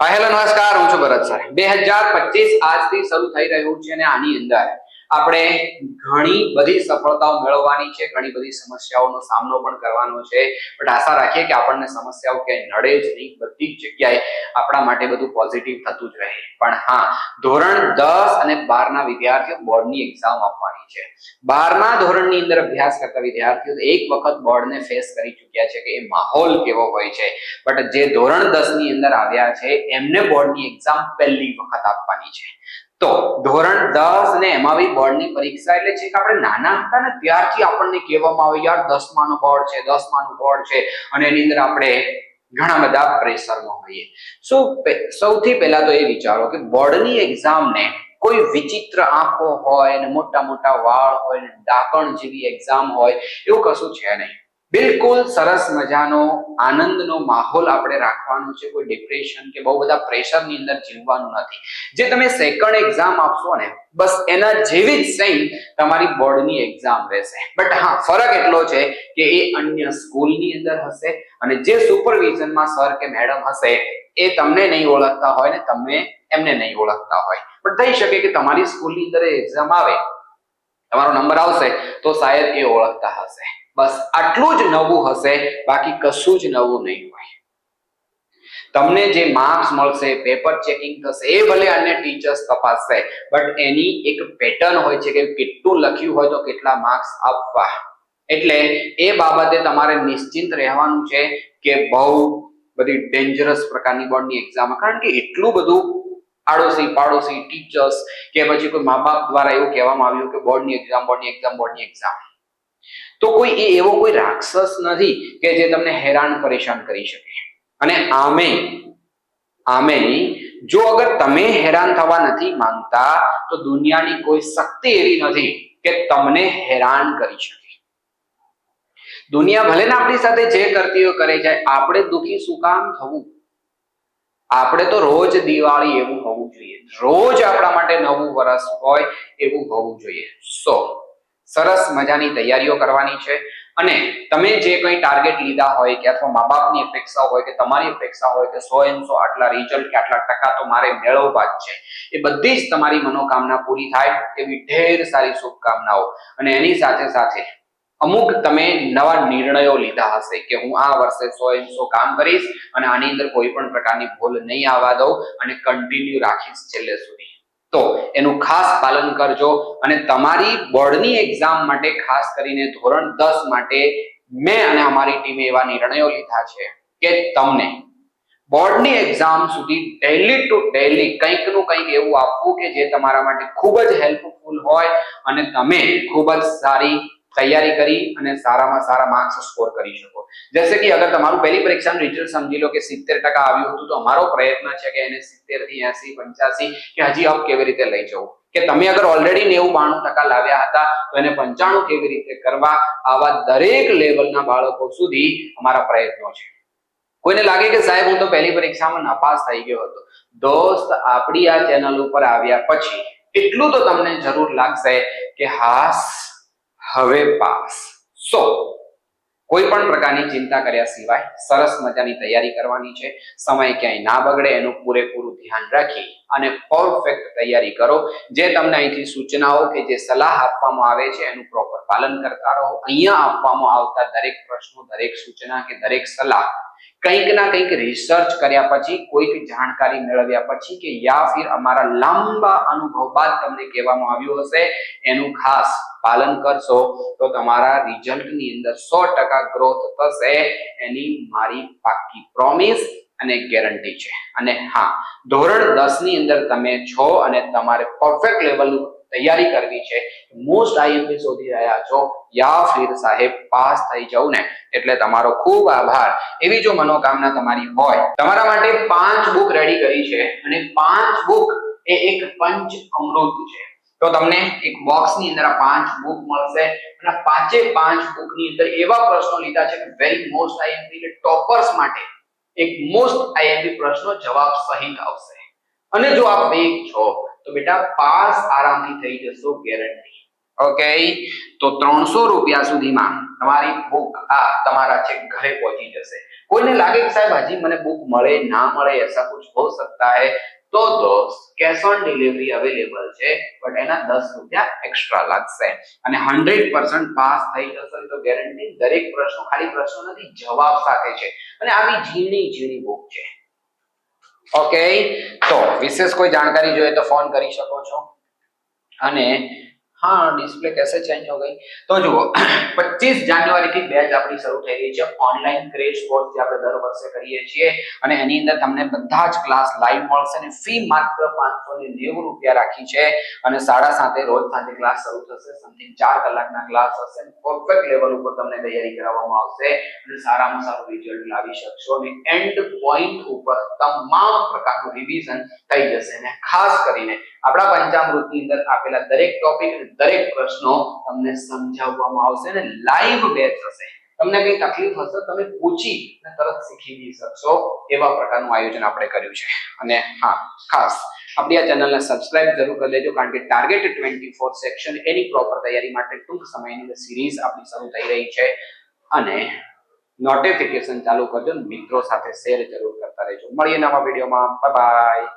Hello, નમસ્કાર. હું છું ભરત સર બે હજાર પચીસ આજથી શરૂ થઈ રહ્યું છે અને આની અંદર આપણે ઘણી બધી સફળતાઓ મેળવવાની છે, ઘણી બધી સમસ્યાઓનો સામનો પણ કરવાનો છે. બટ આશા રાખીએ કે આપણને સમસ્યાઓ ક્યાંય નડે જ નહીં. બધી જગ્યાએ આપણા માટે બધું પોઝિટિવ થતું જ રહે. પણ હા, ધોરણ દસ અને બારના વિદ્યાર્થીઓ બોર્ડની એક્ઝામ આપવાની છે. બારના ધોરણની અંદર અભ્યાસ કરતા વિદ્યાર્થીઓ એક વખત બોર્ડને ફેસ કરી ચૂક્યા છે કે એ માહોલ કેવો હોય છે. બટ જે ધોરણ દસની અંદર આવ્યા છે, એમને બોર્ડની એક્ઝામ પહેલી વખત આપવાની છે. તો ધોરણ દસ ને એમાં બી બોર્ડની પરીક્ષા એટલે છે કે આપણે નાના હતા ને ત્યારથી આપણને કહેવામાં આવે, યાર, દસમાનું બોર્ડ છે, દસમાનું બોર્ડ છે. અને એની અંદર આપણે ઘણા બધા પ્રેશરમાં હોઈએ. સો સૌથી પહેલા તો એ વિચારો કે બોર્ડની એક્ઝામને કોઈ વિચિત્ર આંખો હોય ને મોટા મોટા વાળ હોય ને ડાકણ જેવી એક્ઝામ હોય એવું કશું છે નહીં. બિલકુલ સરસ મજાનો, આનંદનો માહોલ આપણે રાખવાનો છે. કોઈ ડિપ્રેશન કે બહુ બધા પ્રેશરની અંદર જીવવાનું નથી. જે તમે સેકન્ડ એક્ઝામ આપશો ને, બસ એના જેવી જ સેમ તમારી બોર્ડની એક્ઝામ રહેશે. બટ હા, ફરક એટલો છે કે એ અન્ય સ્કૂલની અંદર હશે અને જે સુપરવિઝનમાં સર કે મેડમ હશે, એ તમને નહીં ઓળખતા હોય ને તમે એમને નહીં ઓળખતા હોય. પણ થઈ શકે કે તમારી સ્કૂલની અંદર એક્ઝામ આવે, તમારો નંબર આવશે, તો શાયદ એ ઓળખતા હશે. બસ આટલું જ નવું હશે, બાકી કશું જ નવું નહીં હોય. તમને જે માર્ક્સ મળશે પેપર ચેકિંગ થશે, એ ભલે અન્ય ટીચર્સ તપાસશે બટ એની એક પેટર્ન હોય છે કે કેટલું લખ્યું હોય તો કેટલા માર્ક્સ આપવા. એટલે એ બાબતે તમારે નિશ્ચિંત રહેવાનું છે કે બહુ બધી ડેન્જરસ પ્રકારની બોર્ડની એક્ઝામ કારણ કે એટલું બધું આડોશી પાડોશી ટીચર્સ કે પછી કોઈ મા બાપ દ્વારા એવું કહેવામાં આવ્યું કે બોર્ડની એક્ઝામ બોર્ડની એક્ઝામ બોર્ડની એક્ઝામ તો કોઈ એ એવો કોઈ રાક્ષસ નથી કે જે તમને હેરાન પરેશાન કરી શકે. અને આમે આમે જો અગર તમે હેરાન થવા નથી માંગતા, તો દુનિયાની કોઈ શક્તિ એવી નથી કે તમને હેરાન કરી શકે. દુનિયા ભલે ને આપણી સાથે જે કરતી હોય કરે જાય આપણે દુખી શું કામ થવું? આપણે તો રોજ દિવાળી એવું હોવું જોઈએ. રોજ આપણા માટે નવું વર્ષ હોય એવું હોવું જોઈએ. સો સરસ મજાની તૈયારીઓ કરવાની છે. અને તમે જે કંઈ ટાર્ગેટ લીધા હોય કે અથવા મા બાપની અપેક્ષા હોય કે તમારી અપેક્ષા હોય કે સો એમ સો આટલા રિઝલ્ટ કે આટલા ટકા તો મારે મેળવવા જ છે. એ બધી જ તમારી મનોકામના પૂરી થાય એવી ઢેર સારી શુભકામનાઓ. અને એની સાથે સાથે અમુક તમે નવા નિર્ણયો લીધા હશે કે હું આ વર્ષે સો એમ કામ કરીશ અને આની અંદર કોઈ પણ પ્રકારની ભૂલ નહીં આવવા દઉં અને કન્ટિન્યુ રાખીશ છેલ્લે સુધી. તો એનું ખાસ પાલન કરજો અને તમારી બોર્ડની એક્ઝામ માટે ખાસ કરીને ધોરણ દસ માટે મેં અને અમારી ટીમે એવા નિર્ણયો લીધા છે કે તમને બોર્ડની એક્ઝામ સુધી ડેલી ટુ ડેલી કંઈકનું કંઈક એવું આપવું કે જે તમારા માટે ખૂબ જ હેલ્પફુલ હોય અને તમે ખૂબ જ સારી તૈયારી કરી અને સારામાં સારા માર્ક્સ સ્કોર કરી શકો. જૈસે કે અગર તમારું પહેલી પરીક્ષાનું રિઝલ્ટ સમજી લો કે સિત્તેર ટકા આવ્યું હતું, તો અમારો પ્રયત્ન છે કે એને સિત્તેરથી એસી, પંચ્યાસી કે હજી અપ કેવી રીતે લઈ જવું? કે તમે અગર ઓલરેડી નેવું બાણું ટકા લાવ્યા હતા, તો એને પંચાણું કેવી રીતે કરવા? આવા દરેક લેવલના બાળકો સુધી અમારા પ્રયત્નો છે. કોઈને લાગે કે સાહેબ હું તો પહેલી પરીક્ષામાં નાપાસ થઈ ગયો હતો. દોસ્ત, આપણી આ ચેનલ ઉપર આવ્યા પછી એટલું તો તમને જરૂર લાગશે કે હાસ હવે પાસ. સો કોઈ પણ પ્રકારની ચિંતા કર્યા સિવાય સરસ મજાની તૈયારી કરવાની છે. સમય ક્યાંય ના બગડે, એનું પૂરેપૂરું ધ્યાન રાખી અને પરફેક્ટ તૈયારી કરો. જે તમને અહીંથી સૂચનાઓ કે જે સલાહ આપવામાં આવે છે, એનું પ્રોપર પાલન કરતા રહો. અહીંયા આપવામાં આવતા દરેક પ્રશ્નો, દરેક સૂચના કે દરેક સલાહ કંઈક ના કંઈક રિસર્ચ કર્યા પછી, કોઈક જાણકારી મેળવ્યા પછી કે યા ફિર અમારા લાંબા અનુભવ બાદ તમને કહેવામાં આવ્યું હશે, એનું ખાસ પાલન કરશો તો તમારા રિઝલ્ટની અંદર સો ટકા ગ્રોથ થશે, એની મારી પાકી પ્રોમિસ અને ગેરંટી છે. અને હા, ધોરણ દસની અંદર તમે છો અને તમારે પરફેક્ટ લેવલનું તૈયારી કરવી છે. મોસ્ટ આઈએમપી શોધી રહ્યા છો. યા ફિર સાહેબ, પાસ થઈ જાઉં ને. એટલે તમારો ખૂબ આભાર. એવી જો મનોકામના તમારી હોય, તમારા માટે પાંચ બુક રેડી કરી છે. અને પાંચ બુક એ એક પંચ અમૃત છે. તો તમને એક બોક્સની અંદર પાંચ બુક મળશે. અને પાંચે પાંચ બુકની અંદર એવા પ્રશ્નો લીધા છે કે વેરી મોસ્ટ આઈએમપી એટલે ટોપર્સ માટે એક મોસ્ટ આઈએમપી પ્રશ્નો જવાબ સહિત આવશે. અને જો આપ વેક છો તો બેટા, પાસ આરામથી થઈ જશો ગેરંટી ઓકે તો ત્રણસો રૂપિયા સુધીમાં તમારી બુક આ તમારા છે ઘરે પહોંચી જશે. કોઈને લાગે કે સાહેબ, હજી મને બુક મળે, ના મળે, એસા કુછ હો સકતા હે? તો દોસ્ત કેશ ઓન ડિલિવરી અવેલેબલ છે બટ એના દસ રૂપિયા એક્સ્ટ્રા લાગશે. અને હંડ્રેડ પર્સન્ટ પાસ થઈ જશે તો ગેરંટી દરેક પ્રશ્નો, ખાલી પ્રશ્નો નથી, જવાબ સાથે છે. અને આવી ઝીણી ઝીણી બુક છે. ઓકે તો વિશેષ કોઈ જાણકારી જોઈએ તો ફોન કરી શકો છો. અને हाँ डिस्प्ले कैसे चेंज हो गई तो જુઓ 25 જાન્યુઆરી થી બેચ આપણી શરૂ થઈ રહી છે ઓનલાઈન ક્રેશ કોર્સ જે આપણે દર વર્ષે કરીએ છીએ અને એની અંદર તમને બધા જ ક્લાસ લાઈવ મળશે અને ફી માત્ર 590 રૂપિયા રાખી છે અને સાડા સાતે રોજ સાંજે ક્લાસ શરૂ થશે સમથિંગ ચાર કલાકના ક્લાસ હશે પરફેક્ટ લેવલ ઉપર તમને તૈયારી કરાવવામાં આવશે અને સારામાં સારું રિઝલ્ટ લાવી શકશો અને એન્ડ પોઈન્ટ ઉપર તમામ પ્રકારનું રિવિઝન થઈ જશે અને ખાસ કરીને આપણા પંચામૃતની અંદર આપેલા દરેક ટોપિક દરેક પ્રશ્નો તમને સમજાવવામાં આવશે અને લાઈવ બેચ હશે તમને કઈ તકલીફ હશે, તમે પૂછી અને તરત શીખી બી શકશો એવા પ્રકારનું આયોજન આપણે કર્યું છે. અને હા, ખાસ આપણી આ ચેનલને સબસ્ક્રાઇબ જરૂર કરી લેજો, કારણ કે ટાર્ગેટ ટ્વેન્ટી ફોર સેક્શન એની પ્રોપર તૈયારી માટે ટૂંક સમયની અંદર સિરીઝ આપણી શરૂ થઈ રહી છે. અને નોટિફિકેશન ચાલુ કરજો મિત્રો સાથે શેર જરૂર કરતા રહેજો. મળીએ નવા વિડીયોમાં. બાય